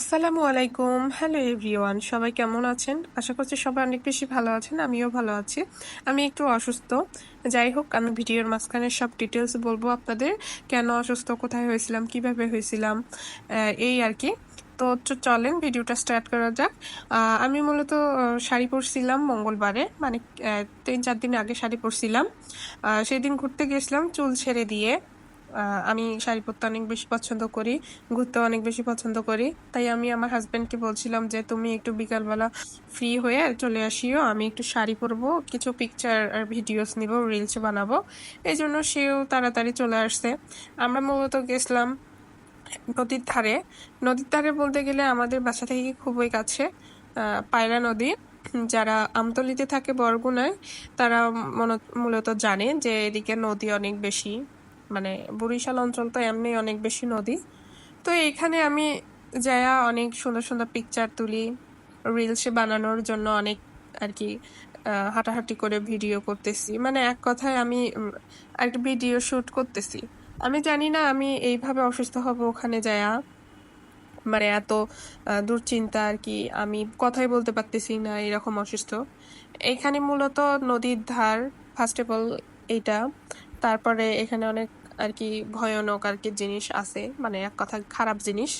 আসসালামু আলাইকুম। Hello everyone সবাই কেমন আছেন? আশা করছি সবাই অনেক বেশি ভালো আছেন, আমিও ভালো আছি। আমি একটু অসুস্থ। যাই হোক, আমি ভিডিওর মাঝখানে সব ডিটেলস বলব আপনাদের। কেন অসুস্থ, কোথায় হয়েছিলাম, কীভাবে হয়েছিলাম এই আর কি। তো চলেন ভিডিওটা স্টার্ট করা যাক। আমি মূলত শাড়ি পরছিলাম মঙ্গলবারে মানে তিন, চার দিন আগে শাড়ি পরছিলাম। সেদিন ঘুরতে গেছিলাম চুল ছেড়ে দিয়ে। আমি শাড়ি পরতে অনেক বেশি পছন্দ করি ঘুরতে অনেক বেশি পছন্দ করি। তাই আমি আমার হাজব্যান্ডকে বলছিলাম যে, তুমি একটু বিকালবেলা ফ্রি হয়ে চলে আসিও, আমি একটু শাড়ি পরবো, কিছু পিকচার আর ভিডিওস নিব রিলস বানাবো। এই জন্য সেও তাড়াতাড়ি চলে আসছে। আমরা মূলত গেছিলাম নদীর ধারে। নদীর ধারে বলতে গেলে আমাদের বাসা থেকে খুবই কাছে পায়রা নদী। যারা আমতলিতে থাকে বরগুনায়, তারা মূলত জানে যে এদিকে নদী অনেক বেশি। মানে বরিশাল অঞ্চল তো এমনি অনেক বেশি নদী। তো এখানে আমি যায়া অনেক সুন্দর সুন্দর পিকচার তুলি। রিলস বানানোর জন্য অনেক আর কি হাঁটাহাঁটি করে ভিডিও করতেছি। মানে এক কথায় আমি উম, একটা ভিডিও শুট করতেছি। আমি জানি না আমি এইভাবে অসুস্থ হব ওখানে যায়া। মানে এত দুশ্চিন্তা আর কি আমি কথাই বলতে পারতেছি না এরকম অসুস্থ। এখানে মূলত নদীর ধার ফার্স্ট অফ অল এইটা। তারপরে এখানে অনেক আর কি ভয়ানক আর কি জিনিস আছে মানে এক কথা খারাপ জিনিস।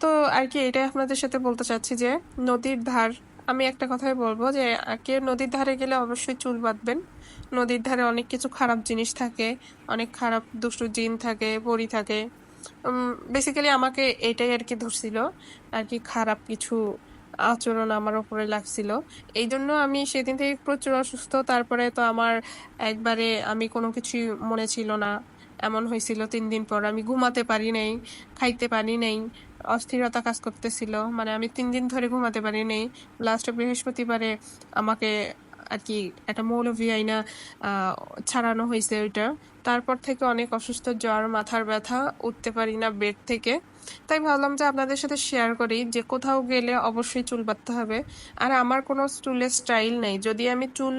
তো আর কি এটাই আপনাদের সাথে বলতে চাচ্ছি যে, নদীর ধার, আমি একটা কথাই বলব যে কেউ নদীর ধারে গেলে অবশ্যই চুল বাঁধবেন। নদীর ধারে অনেক কিছু খারাপ জিনিস থাকে, অনেক খারাপ দুষ্টু জিন থাকে, পরি থাকে। বেসিক্যালি আমাকে এটাই আর কি ধরছিল আর কি খারাপ কিছু আচরণ আমার উপরে লাগছিল। এই জন্য আমি সেদিন থেকে প্রচুর অসুস্থ। তারপরে তো আমার একবারে আমি কোনো কিছুই মনে ছিল না। এমন হয়েছিল তিন দিন পর। আমি ঘুমাতে পারি নাই, খাইতে পারি নাই, অস্থিরতা কাজ করতেছিল। মানে আমি তিন দিন ধরে ঘুমাতে পারি নাই। লাস্টে বৃহস্পতিবারে আমাকে আর কি একটা মৌলভি আইনা ছাড়ানো হয়েছে ওইটা। তারপর থেকে অনেক অসুস্থ, জ্বর, মাথার ব্যথা, উঠতে পারি না বেড থেকে। তাই ভাবলাম যে আপনাদের সাথে শেয়ার করি যে কোথাও গেলে অবশ্যই চুল বাঁধতে হবে। আর আমার কোনো চুলের স্টাইল নেই। যদি আমি চুল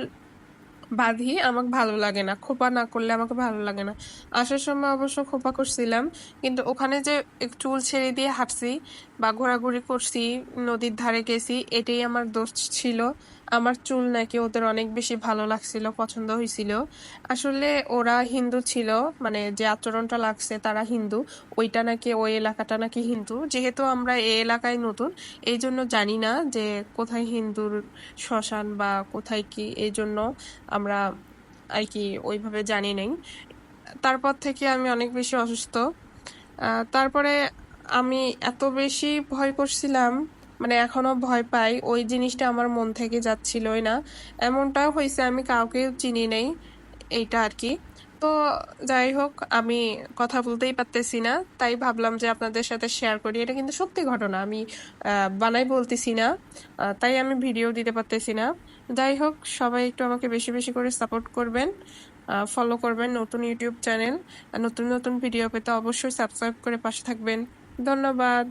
বাঁধি, আমাকে ভালো লাগে না। খোপা না করলে আমাকে ভালো লাগে না। আসার সময় অবশ্য খোপা করছিলাম। কিন্তু ওখানে যে চুল ছেড়ে দিয়ে হাঁটছি বা ঘোরাঘুরি করছি, নদীর ধারে গেছি, এটাই আমার দোষ ছিল। আমার চুল নাকি ওদের অনেক বেশি ভালো লাগছিল, পছন্দ হয়েছিল আসলে ওরা হিন্দু ছিল মানে যে আচরণটা লাগছে তারা হিন্দু, ওইটা নাকি ওই এলাকাটা নাকি হিন্দু। যেহেতু আমরা এই এলাকায় নতুন এই জন্য জানি না যে কোথায় হিন্দুর শ্মশান বা কোথায় কি এই জন্য আমরা আর কি ওইভাবে জানি নাই। তারপর থেকে আমি অনেক বেশি অসুস্থ। তারপরে আমি এত বেশি ভয় করছিলাম মানে এখনও ভয় পাই, ওই জিনিসটা আমার মন থেকে যাচ্ছিলই না। এমনটাও হয়েছে, আমি কাউকে চিনি নেই, এইটা আর কি। তো যাই হোক, আমি কথা বলতেই পারতেছি না, তাই ভাবলাম যে আপনাদের সাথে শেয়ার করি। এটা কিন্তু সত্যি ঘটনা, আমি বানাই বলতেছি না তাই আমি ভিডিও দিতে পারতেছি না। যাই হোক, সবাই একটু আমাকে বেশি বেশি করে সাপোর্ট করবেন ফলো করবেন নতুন ইউটিউব চ্যানেল নতুন নতুন ভিডিও পেতে অবশ্যই সাবস্ক্রাইব করে পাশে থাকবেন। ধন্যবাদ।